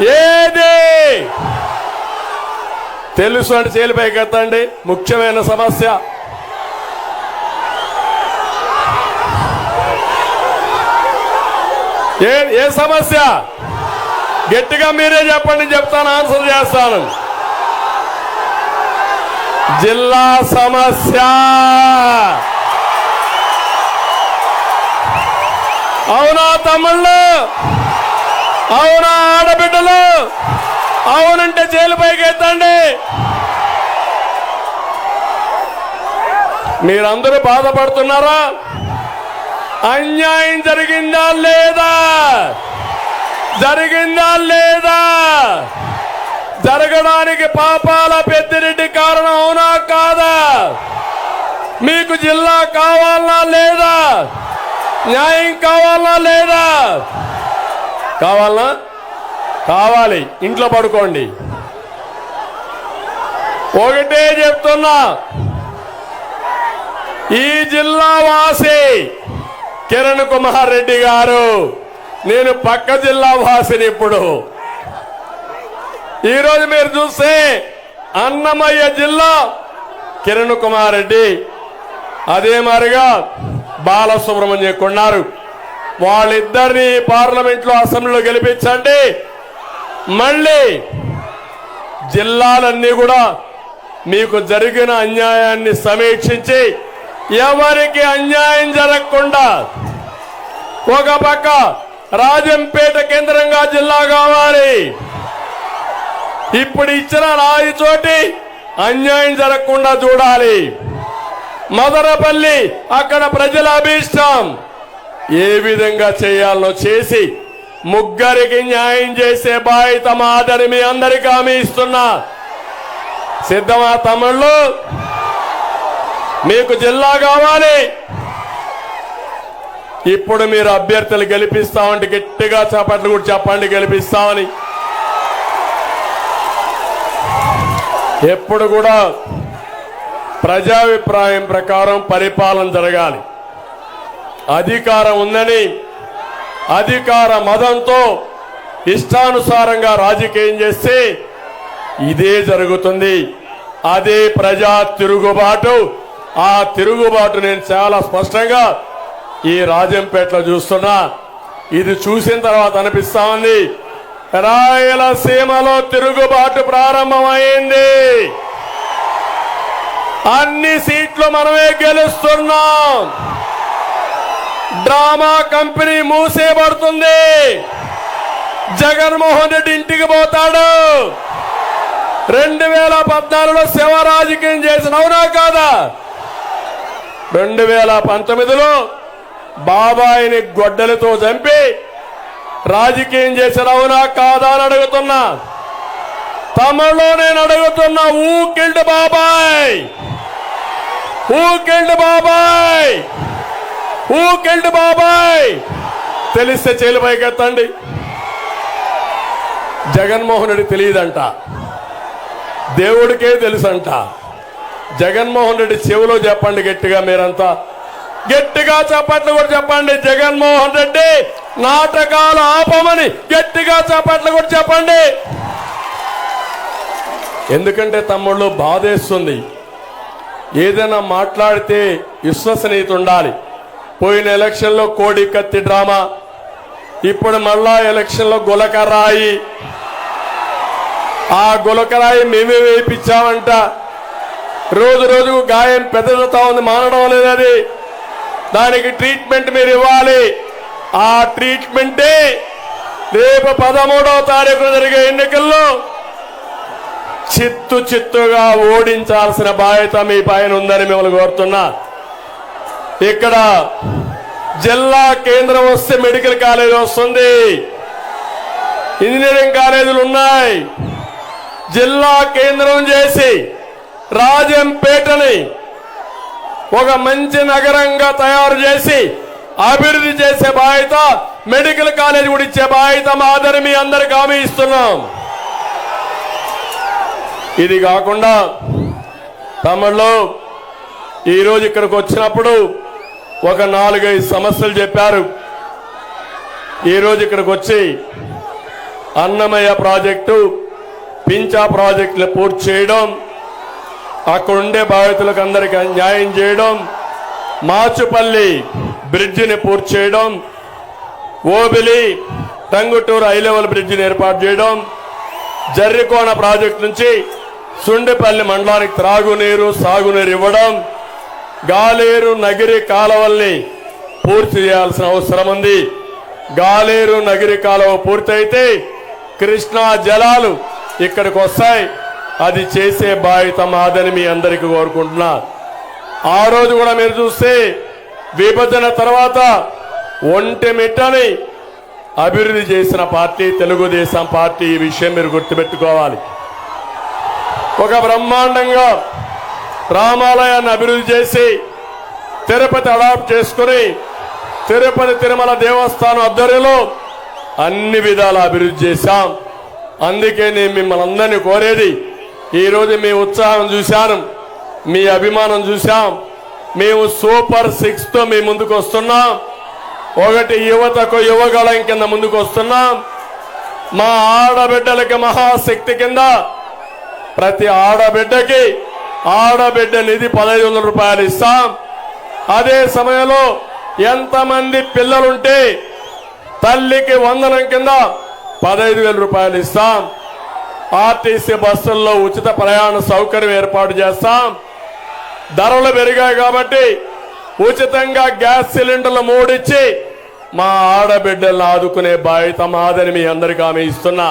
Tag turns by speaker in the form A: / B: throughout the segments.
A: ఏది? తెలుసు అంటే చేలిపై ఎత్తండి. ముఖ్యమైన సమస్య. ఏ ఏ సమస్య? గట్టిగా మీరే చెప్పండి చెప్తాను ఆన్సర్ చేస్తాను. జిల్లా సమస్య. అవునా తమ్ముళ్ళు? అవునా ఆడబిడ్డలు? అవునంటే జైలు పైకి ఎత్తండి మీరందరూ బాధపడుతున్నారా? అన్యాయం జరిగిందా లేదా? జరిగిందా లేదా? జరగడానికి పాపాల పెద్దిరెడ్డి కారణం అవునా కాదా? మీకు జిల్లా కావాలనా లేదా? న్యాయం కావాలనా లేదా? కావాలనా కావాలి. ఇంట్లో పడుకోండి. ఒకటే చెప్తున్నా. ఈ జిల్లా వాసి కిరణ్ కుమార్ రెడ్డి గారు నేను పక్క జిల్లా వాసిని ఇప్పుడు. ఈరోజు మీరు చూస్తే అన్నమయ్య జిల్లా కిరణ్ కుమార్ రెడ్డి. అదే మారిగా బాలసుబ్రహ్మణ్యం కొన్నారు. వాళ్ళిద్దరిని పార్లమెంట్లో అసెంబ్లీలో గెలిపించండి. మళ్ళీ జిల్లాలన్నీ కూడా మీకు జరిగిన అన్యాయాన్ని సమీక్షించి ఎవరికి అన్యాయం జరగకుండా ఒక పక్క రాజంపేట కేంద్రంగా జిల్లా కావాలి. ఇప్పుడు ఇచ్చిన రాయి చోటి అన్యాయం జరగకుండా చూడాలి. మదనపల్లి అక్కడ ప్రజల అభీష్టం. ఏ విధంగా చేయాలనో చేసి ముగ్గురికి న్యాయం చేసే బాధ్యత మాదని మీ అందరికీ హామీ ఇస్తున్నా. సిద్ధమా తమ్ముళ్ళు? మీకు జిల్లా కావాలి. ఇప్పుడు మీరు అభ్యర్థులు గెలిపిస్తామంటే గట్టిగా చేపట్లు కూడా చెప్పండి గెలిపిస్తామని ఎప్పుడు కూడా ప్రజాభిప్రాయం ప్రకారం పరిపాలన జరగాలి. అధికారం ఉందని అధికార మదంతో ఇష్టానుసారంగా రాజకీయం చేస్తే ఇదే జరుగుతుంది. అదే ప్రజా తిరుగుబాటు. ఆ తిరుగుబాటు నేను చాలా స్పష్టంగా ఈ రాజంపేటలో చూస్తున్నా. ఇది చూసిన తర్వాత అనిపిస్తా ఉంది. రాయలసీమలో తిరుగుబాటు ప్రారంభమైంది. అన్ని సీట్లు మనమే గెలుస్తున్నాం. డ్రామా కంపెనీ మూసేయబడుతుంది జగన్మోహన్ రెడ్డి ఇంటికి పోతాడు. రెండు వేల పద్నాలుగులో శివ రాజకీయం చేసిన అవునా కాదా? రెండు వేల పంతొమ్మిదిలో బాబాయిని గొడ్డలతో చంపి రాజకీయం చేసిన అవునా కాదా అని అడుగుతున్నా. తమలో నేను అడుగుతున్నా ఊకిల్డ్ బాబాయ్! ఊకిల్డ్ బాబాయ్! ఊ కిల్డ్ బాబాయ్! తెలిస్తే చేలు పైకెత్తండి. జగన్మోహన్ రెడ్డి తెలియదంట. దేవుడికే తెలుసంట. జగన్మోహన్ రెడ్డి చెవిలో చెప్పండి గట్టిగా మీరంతా. గట్టిగా చప్పట్లు కూడా చెప్పండి జగన్మోహన్ రెడ్డి. నాటకాలు ఆపమని గట్టిగా చప్పట్లు కూడా చెప్పండి. ఎందుకంటే తమ్ముళ్ళు బాధేస్తుంది. ఏదైనా మాట్లాడితే విశ్వసనీయత ఉండాలి. పోయిన ఎలక్షన్లో కోడి కత్తి డ్రామా. ఇప్పుడు మళ్ళా ఎలక్షన్లో గులకరాయి. ఆ గులకరాయి మేమే వేయించామంట. రోజు రోజుకు గాయం పెద్దతా ఉంది మానడం లేదది అది. దానికి ట్రీట్మెంట్ మీరు ఇవ్వాలి. ఆ ట్రీట్మెంటే రేపు పదమూడవ తారీఖు జరిగే ఎన్నికల్లో చిత్తు చిత్తుగా ఓడించాల్సిన బాధ్యత మీ పైన ఉందని మిమ్మల్ని కోరుతున్నా. ఇక్కడ జిల్లా కేంద్రం వస్తే మెడికల్ కాలేజ్ వస్తుంది. ఇంజనీరింగ్ కాలేజీలు ఉన్నాయి. జిల్లా కేంద్రం చేసి రాజంపేటని ఒక మంచి నగరంగా తయారు చేసి అభివృద్ధి చేసే బాధ్యత మెడికల్ కాలేజ్ కూడా ఇచ్చే బాధ్యత మాదని మీ అందరికి హామీ ఇస్తున్నాం. ఇది కాకుండా తమిళలో ఈరోజు ఇక్కడికి వచ్చినప్పుడు ఒక నాలుగైదు సమస్యలు చెప్పారు. ఈరోజు ఇక్కడికి వచ్చి అన్నమయ్య ప్రాజెక్టు పించా ప్రాజెక్టులు పూర్తి చేయడం అక్కడుండే బాధితులకు అందరికీ న్యాయం చేయడం మాచుపల్లి బ్రిడ్జిని పూర్తి చేయడం ఓబిలి టంగుటూరు హై లెవెల్ బ్రిడ్జిని ఏర్పాటు చేయడం జర్రికోన ప్రాజెక్టు నుంచి సుండిపల్లి మండలానికి త్రాగునీరు సాగునీరు ఇవ్వడం గాలేరు నగిరి కాలువల్ని పూర్తి చేయాల్సిన అవసరం ఉంది. గాలేరు నగిరి కాలువ పూర్తయితే కృష్ణా జలాలు ఇక్కడికి వస్తాయి. అది చేసే బాధ్యత మాదని మీ అందరికీ కోరుకుంటున్నా. ఆ రోజు కూడా మీరు చూస్తే విభజన తర్వాత ఒంటి మిట్టని అభివృద్ధి చేసిన పార్టీ తెలుగుదేశం పార్టీ ఈ విషయం మీరు గుర్తుపెట్టుకోవాలి. ఒక బ్రహ్మాండంగా రామాలయాన్ని అభివృద్ధి చేసి తిరుపతి అడాప్ట్ చేసుకుని తిరుపతి తిరుమల దేవస్థానం ఆధ్వర్యంలో అన్ని విధాల అభివృద్ధి చేశాం. అందుకే నేను మిమ్మల్ని అందరినీ కోరేది ఈరోజు మీ ఉత్సాహం చూశాను మీ అభిమానం చూశాం మేము సూపర్ సిక్స్తో మీ ముందుకు వస్తున్నాం ఒకటి యువతకు యువగళం కింద ముందుకు వస్తున్నాం. మా ఆడబిడ్డలకి మహాశక్తి కింద ప్రతి ఆడబిడ్డకి ఆడబిడ్డ నిధి పదహైదు వందల రూపాయలు ఇస్తాం. అదే సమయంలో ఎంతమంది పిల్లలుంటే తల్లికి వందనం కింద పదహైదు వేల రూపాయలు ఇస్తాం. ఆర్టీసీ బస్సుల్లో ఉచిత ప్రయాణ సౌకర్యం ఏర్పాటు చేస్తాం. ధరలు పెరిగాయి కాబట్టి ఉచితంగా గ్యాస్ సిలిండర్లు మూడిచ్చి మా ఆడబిడ్డలను ఆదుకునే బాధ్యత మాదని మీ అందరికీ ఆమె ఇస్తున్నా.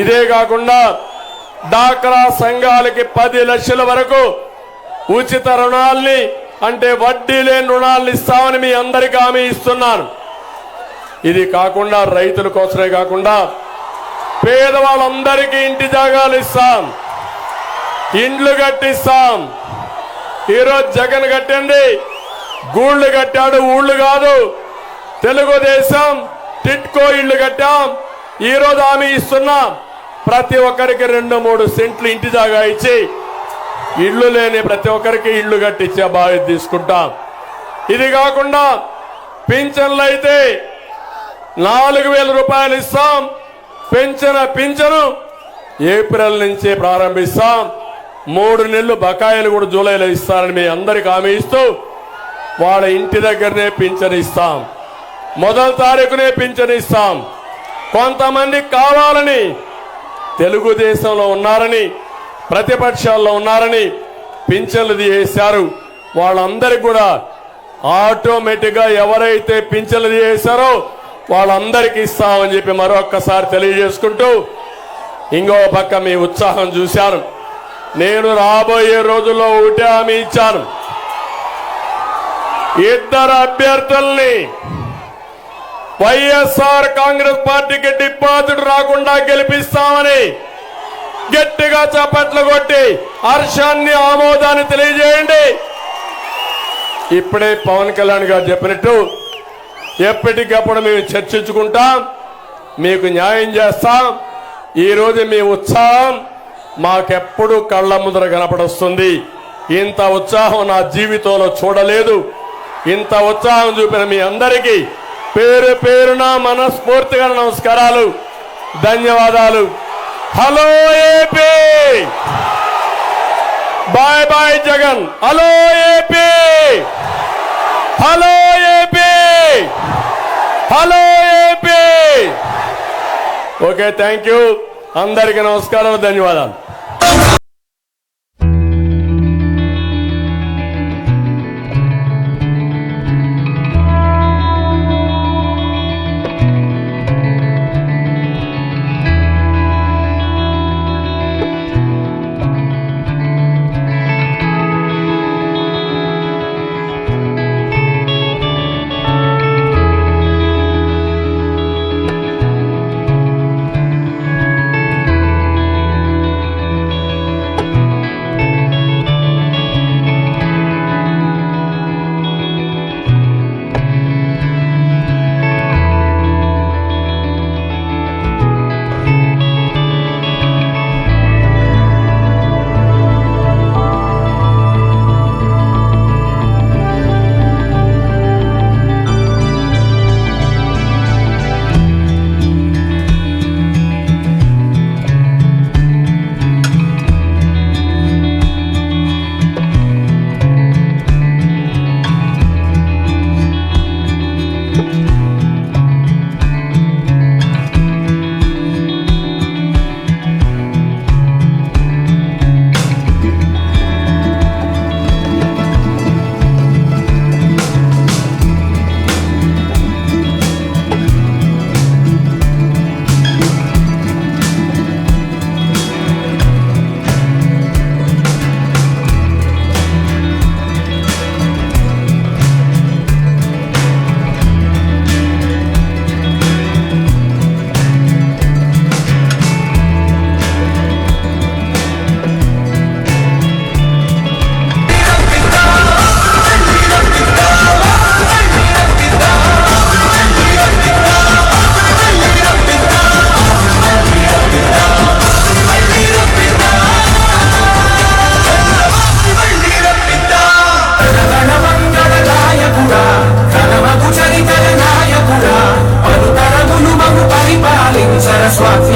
A: ఇదే కాకుండా డాక్రా సంఘాలకి పది లక్షల వరకు ఉచిత రుణాల్ని అంటే వడ్డీ లేని రుణాలను ఇస్తామని మీ అందరికీ హామీ ఇస్తున్నాను. ఇది కాకుండా రైతుల కోసమే కాకుండా పేదవాళ్ళందరికీ ఇంటి జాగాలు ఇస్తాం. ఇండ్లు కట్టిస్తాం. ఈరోజు జగన్ కట్టండి గూళ్ళు కట్టాడు ఊళ్ళు కాదు. తెలుగుదేశం టిట్కో ఇళ్ళు కట్టాం. ఈరోజు హామీ ఇస్తున్నాం. ప్రతి ఒక్కరికి రెండు మూడు సెంట్లు ఇంటి జాగా ఇచ్చి ఇళ్ళు లేని ప్రతి ఒక్కరికి ఇళ్ళు కట్టించే బాధ్యత తీసుకుంటాం. ఇది కాకుండా పింఛన్లు అయితే నాలుగు వేల రూపాయలు ఇస్తాం. పెంచిన పింఛను ఏప్రిల్ నుంచి ప్రారంభిస్తాం. మూడు నెలలు బకాయిలు కూడా జూలైలో ఇస్తారని మీ అందరికి హామీ ఇస్తూ వాళ్ళ ఇంటి దగ్గరనే పింఛను ఇస్తాం. మొదటి తారీఖునే పింఛను ఇస్తాం. కొంతమంది కావాలని తెలుగుదేశంలో ఉన్నారని ప్రతిపక్షాల్లో ఉన్నారని పింఛన్లు చేశారు వాళ్ళందరికీ కూడా ఆటోమేటిక్గా ఎవరైతే పింఛన్లు చేశారో వాళ్ళందరికీ ఇస్తామని చెప్పి మరొక్కసారి తెలియజేసుకుంటూ ఇంకో పక్క మీ ఉత్సాహం చూశాను. నేను రాబోయే రోజుల్లో ఒకటే హామీ ఇచ్చాను. ఇద్దరు అభ్యర్థుల్ని వైఎస్ఆర్ కాంగ్రెస్ పార్టీకి డిపాజిట్ రాకుండా గెలిపిస్తామని గట్టిగా చప్పట్లు కొట్టి హర్షాన్ని ఆమోదాన్ని తెలియజేయండి. ఇప్పుడే పవన్ కళ్యాణ్ గారు చెప్పినట్టు ఎప్పటికప్పుడు మేము చర్చించుకుంటాం మీకు న్యాయం చేస్తాం ఈరోజు మీ ఉత్సాహం మాకెప్పుడు కళ్ళ ముద్ర కనపడొస్తుంది. ఇంత ఉత్సాహం నా జీవితంలో చూడలేదు. ఇంత ఉత్సాహం చూపిన మీ అందరికీ పేరు పేరున మనస్ఫూర్తిగా నమస్కారాలు ధన్యవాదాలు. Hello AP! Bye bye Jagan. Hello AP! Hello AP! Hello AP! Okay thank you. అందరికీ నమస్కారాలు ధన్యవాదాలు.
B: slot